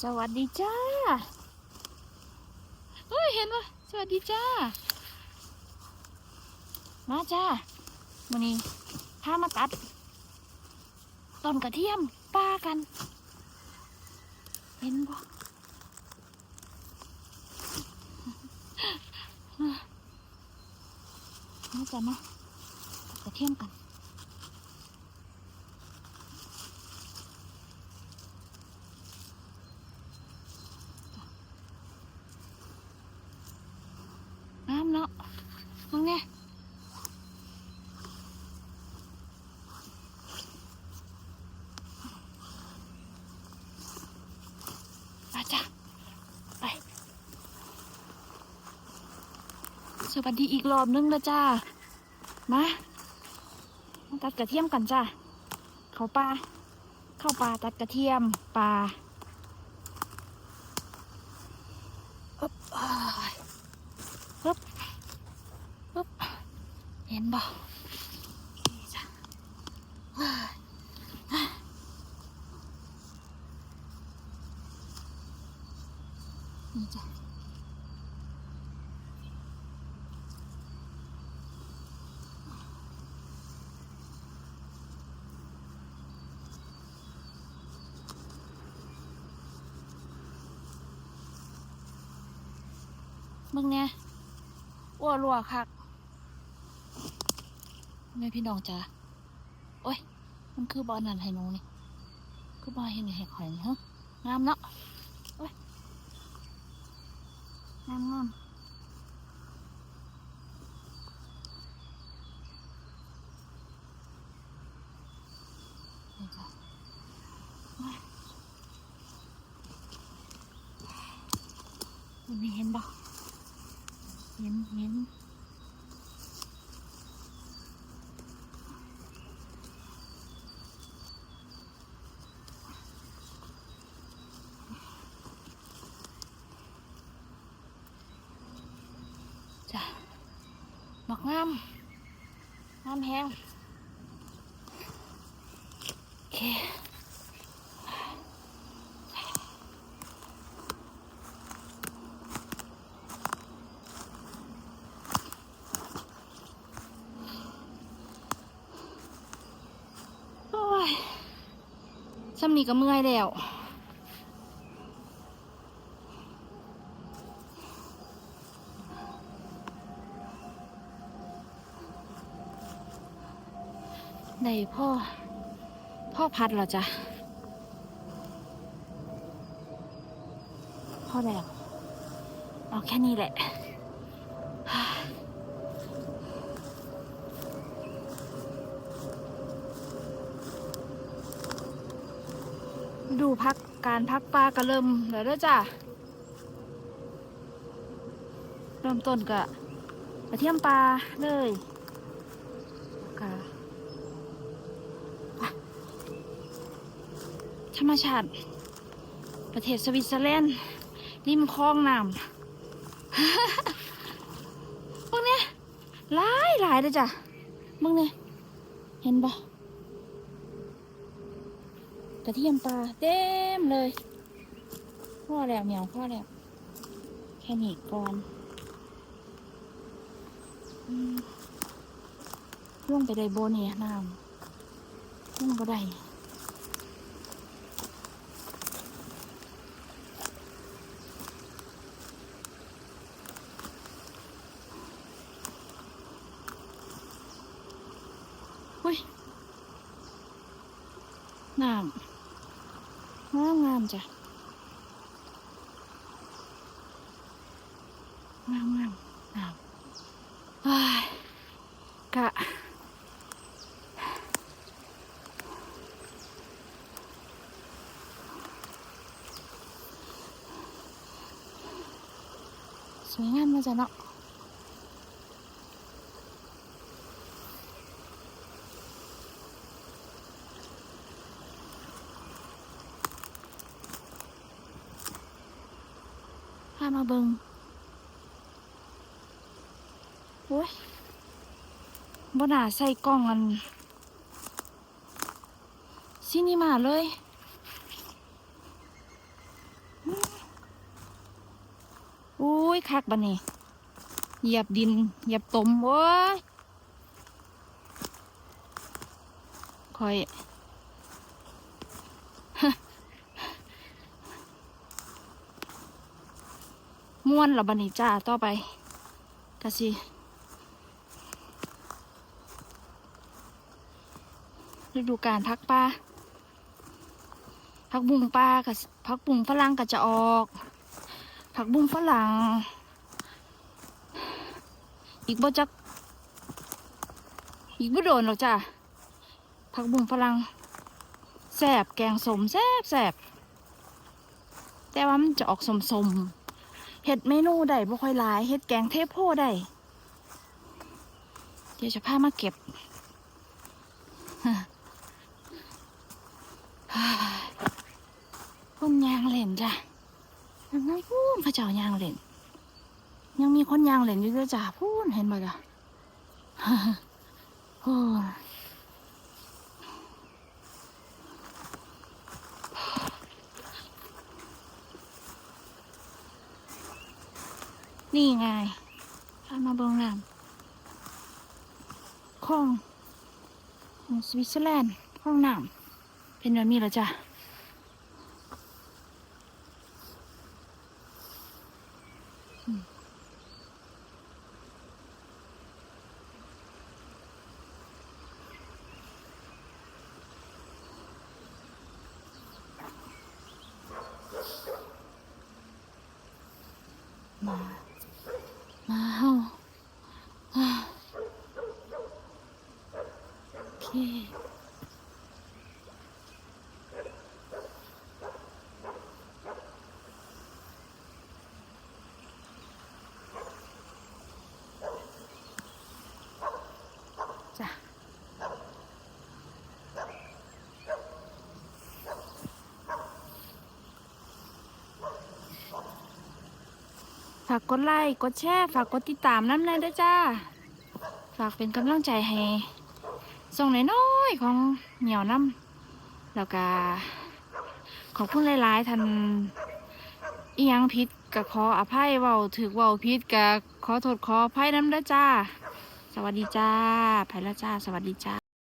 สวัสดีจ้าเฮ้ยเห็นปะสวัสดีจ้า มาจ้าวันนี้พามาตัดต้นกระเทียมป้ากัน เห็นปะมาจ้ามาตัดกระเทียมกัน น้ำเนาะ มึงเนี่ยมาจ้ะไป สวัสดีอีกรอบนึงแล้วจ้ามาตัดกระเทียมกันจ้าเข้าปลาเข้าปลาตัดกระเทียมปลาอึ๊บอ้ายอึ๊บ ปึ๊บเห็นบ่นี่จ้ะว้ายอะ นี่จ้ะมึงเนี่ยอ้วนรัวคักแม่พี่น้องจ้าโอ้ย มันคือบอลนั่นให้หนูนี่ คือบอลเห็นให้ข่อยนี่ฮะงามเนาะ งามงามนี่จ้ะโอ้ยมันไม่เห็นบ่เห็นเห็น จ้ะบักงามงามแห้งโอเคโอ้ยซ้ำนี่ก็เมื่อยแล้ว ในพ่อ พ่อพัดเหรอจ๊ะ พ่อแล้วเอาแค่นี้แหละดูพักการพักปลาก็เริ่มแล้วด้อจ้ะ เริ่มต้นกะกระเทียมปลาเลยกะ ธรรมชาติ ประเทศสวิตเซอร์แลนด์ริมคลองน้ำพวกเนี้ยหลายหลายเลยจ้ะมึงเนี่ยเห็นปะกระเทียมปลาเต็มเลยพ่อแล้วเหนียวพ่อแล้วแค่นี้ก่อนอืมลงไปได้โบเนี่ยน้ำล่วงไปได้ อุ้ย งามงามงามจ้ะงามงามงามว้ายกะสวยงามมาจ้ะเนาะามาเบิงโอ้ยบ่น่าใส่กล้องอันซินิมาเลยอุ้ยคักบะนี่เหยียบดิน เหยียบตมโว้ยคอย ม่วนละบันนี่จ้าต่อไปกะสิฤดูการพักปลาพักบุ้งปลากับพักบุ้งฝรั่งก็จะออก ผักบุ้งฝรั่ง อีกบ่จัก อีกบ่โดนหรอกจ้ะผักบุ้งฝรั่งแซ่บแกงสมแซ่บแซ่บแต่ว่ามันจะออกสมสม เห็ดเมนูได้บ่ค่อยหลายเห็ดแกงเทพโพได้ เดี๋ยวจะพามาเก็บคนยางเล่นจ้ะยังไงพูนพระเจ้ายางเล่น ยังมีคนยางเล่นอยู่ด้วยจ้าพูนเห็นบ่จ้ะโอ้ นี่ไงพามาเบิ่งน้ำคลองของสวิตเซอร์แลนด์คลองน้ำเป็นแบบนี้แล้วจ้ะมา มาเฮาอ่าโอเค จ้ะ ฝากกดไลค์ กดแชร์ ฝากกดติดตามน้ำเลยด้วยจ้า ฝากเป็นกำลังใจให้ส่งน้อยๆของเหนียวน้ำแล้วก็ขอบคุณหลายๆท่านอียังผิดก็ขออภัยเว้าถือเว้าผิดก็ขอโทษขออภัยน้ำด้อจ้า สวัสดีจ้าไปแล้วจ้า สวัสดีจ้า